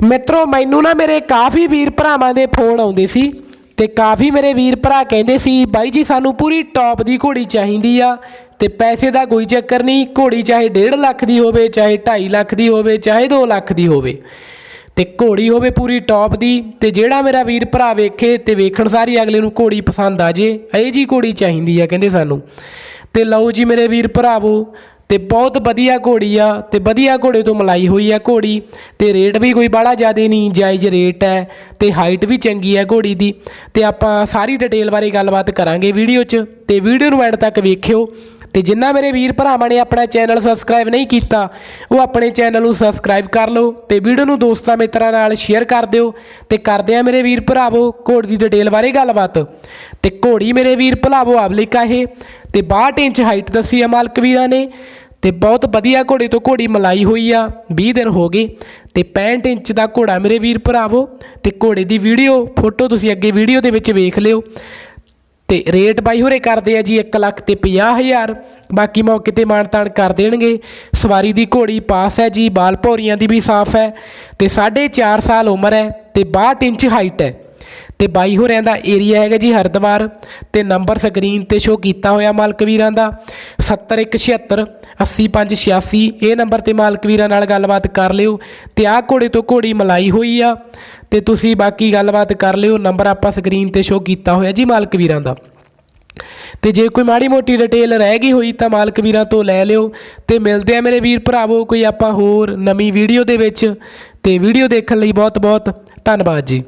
ਮਿੱਤਰੋ, ਮੈਨੂੰ ਨਾ ਮੇਰੇ ਕਾਫੀ ਵੀਰ ਭਰਾਵਾਂ ਦੇ ਫੋਨ ਆਉਂਦੇ ਸੀ ਤੇ ਕਾਫੀ ਮੇਰੇ ਵੀਰ ਭਰਾ ਕਹਿੰਦੇ ਸੀ, ਬਾਈ ਜੀ, ਸਾਨੂੰ ਪੂਰੀ ਟੌਪ ਦੀ ਘੋੜੀ ਚਾਹੀਦੀ ਆ ਤੇ ਪੈਸੇ ਦਾ ਕੋਈ ਚੱਕਰ ਨਹੀਂ, ਘੋੜੀ ਚਾਹੇ 1.5 ਲੱਖ ਦੀ ਹੋਵੇ, ਚਾਹੇ 2.5 ਲੱਖ ਦੀ ਹੋਵੇ, ਚਾਹੇ 2 ਲੱਖ ਦੀ ਹੋਵੇ। ਤੇ ਘੋੜੀ ਹੋਵੇ ਪੂਰੀ ਟੌਪ ਦੀ ਤੇ ਜਿਹੜਾ ਮੇਰਾ ਵੀਰ ਭਰਾ ਵੇਖੇ ਤੇ ਵੇਖਣ ਸਾਰੀ ਅਗਲੇ ਨੂੰ ਘੋੜੀ ਪਸੰਦ ਆ ਜੇ, ਇਹ ਜੀ ਘੋੜੀ ਚਾਹੀਦੀ ਆ, ਕਹਿੰਦੇ ਸਾਨੂੰ। ਤੇ ਲਓ ਜੀ ਮੇਰੇ ਵੀਰ ਭਰਾਵੋ ਤੇ ਬਹੁਤ ਵਧੀਆ ਘੋੜੀ ਆ, ਤੇ ਵਧੀਆ ਘੋੜੇ ਤੋਂ ਮਲਾਈ ਹੋਈ ਆ ਘੋੜੀ, ਤੇ ਰੇਟ ਵੀ ਕੋਈ ਬਾਹਲਾ ਜ਼ਿਆਦਾ ਨਹੀਂ, ਜਾਇਜ਼ ਰੇਟ ਹੈ, ਤੇ ਹਾਈਟ ਵੀ ਚੰਗੀ ਹੈ ਘੋੜੀ ਦੀ, ਤੇ ਆਪਾਂ ਸਾਰੀ ਡਿਟੇਲ ਬਾਰੇ ਗੱਲਬਾਤ ਕਰਾਂਗੇ ਵੀਡੀਓ 'ਚ, ਤੇ ਵੀਡੀਓ ਨੂੰ ਐਂਡ ਤੱਕ ਵੇਖਿਓ, ਤੇ ਜਿੰਨਾ ਮੇਰੇ ਵੀਰ ਭਰਾਵਾਂ ਨੇ ਆਪਣਾ ਚੈਨਲ ਸਬਸਕ੍ਰਾਈਬ ਨਹੀਂ ਕੀਤਾ, ਉਹ ਆਪਣੇ ਚੈਨਲ ਨੂੰ ਸਬਸਕ੍ਰਾਈਬ ਕਰ ਲਓ, ਤੇ ਵੀਡੀਓ ਨੂੰ ਦੋਸਤਾਂ ਮਿੱਤਰਾਂ ਨਾਲ ਸ਼ੇਅਰ ਕਰ ਦਿਓ, ਤੇ ਕਰਦੇ ਆ ਮੇਰੇ ਵੀਰ ਭਰਾਵੋ ਘੋੜੀ ਦੀ ਡਿਟੇਲ ਬਾਰੇ ਗੱਲਬਾਤ, ਤੇ ਘੋੜੀ ਮੇਰੇ ਵੀਰ ਭਰਾਵੋ ਆਵਲਿਕਾ ਇਹ ਤੇ 62 ਇੰਚ ਹਾਈਟ ਦੱਸੀ ਆ ਮਾਲਕ ਵੀਰਾਂ ਨੇ, ਤੇ ਬਹੁਤ ਵਧੀਆ ਘੋੜੇ ਤੋਂ ਘੋੜੀ ਮਲਾਈ ਹੋਈ ਆ 20 ਦਿਨ ਹੋ ਗਏ, ਤੇ 65 ਇੰਚ ਦਾ ਘੋੜਾ ਮੇਰੇ ਵੀਰ ਭਰਾਵੋ, ਤੇ ਘੋੜੇ ਦੀ ਵੀਡੀਓ ਫੋਟੋ ਤੁਸੀਂ ਅੱਗੇ ਵੀਡੀਓ ਦੇ ਵਿੱਚ ਵੇਖ ਲਿਓ। ਤੇ ਰੇਟ ਬਾਈ ਹੋਰੇ ਕਰਦੇ ਆ ਜੀ 1 ਲੱਖ ਤੇ 50000 ਬਾਕੀ ਮੌਕੇ ਤੇ ਮਾਨਤਾਨ ਕਰ ਦੇਣਗੇ। ਸਵਾਰੀ ਦੀ ਘੋੜੀ ਪਾਸ ਹੈ ਜੀ, ਬਾਲ ਭੌਰੀਆਂ ਦੀ ਵੀ ਸਾਫ਼ ਹੈ, ਤੇ 4.5 ਸਾਲ ਉਮਰ ਹੈ, ਤੇ 62 ਇੰਚ ਹਾਈਟ ਹੈ। ਤੇ ਬਾਈ ਹੋਰਿਆਂ ਦਾ ਏਰੀਆ ਹੈਗਾ ਜੀ ਹਰਦਵਾਰ ਤੇ ਨੰਬਰ ਸਕਰੀਨ ਤੇ ਸ਼ੋ ਕੀਤਾ ਹੋਇਆ ਮਾਲਕ ਵੀਰਾਂ ਦਾ 7176 8586 ਇਹ ਨੰਬਰ ਤੇ ਮਾਲਕ ਵੀਰਾਂ ਨਾਲ ਗੱਲਬਾਤ ਕਰ ਲਿਓ ਤੇ ਆਹ ਘੋੜੇ ਤੋਂ ਘੋੜੀ ਮਲਾਈ ਹੋਈ ਆ ਤੇ ਤੁਸੀਂ ਬਾਕੀ ਗੱਲਬਾਤ ਕਰ ਲਿਓ ਨੰਬਰ ਆਪਾਂ ਸਕਰੀਨ ਤੇ ਸ਼ੋ ਕੀਤਾ ਹੋਇਆ ਜੀ ਮਾਲਕ ਵੀਰਾਂ ਦਾ। ਤੇ ਜੇ ਕੋਈ ਮਾੜੀ ਮੋਟੀ ਡਿਟੇਲ ਰਹਿ ਗਈ ਹੋਈ ਤਾਂ ਮਾਲਕ ਵੀਰਾਂ ਤੋਂ ਲੈ ਲਿਓ ਤੇ ਮਿਲਦੇ ਆ ਮੇਰੇ ਵੀਰ ਭਰਾਵੋ ਕੋਈ ਆਪਾਂ ਹੋਰ ਨਵੀਂ ਵੀਡੀਓ ਦੇ ਵਿੱਚ ਤੇ ਵੀਡੀਓ ਦੇਖਣ ਲਈ ਬਹੁਤ ਬਹੁਤ ਧੰਨਵਾਦ ਜੀ।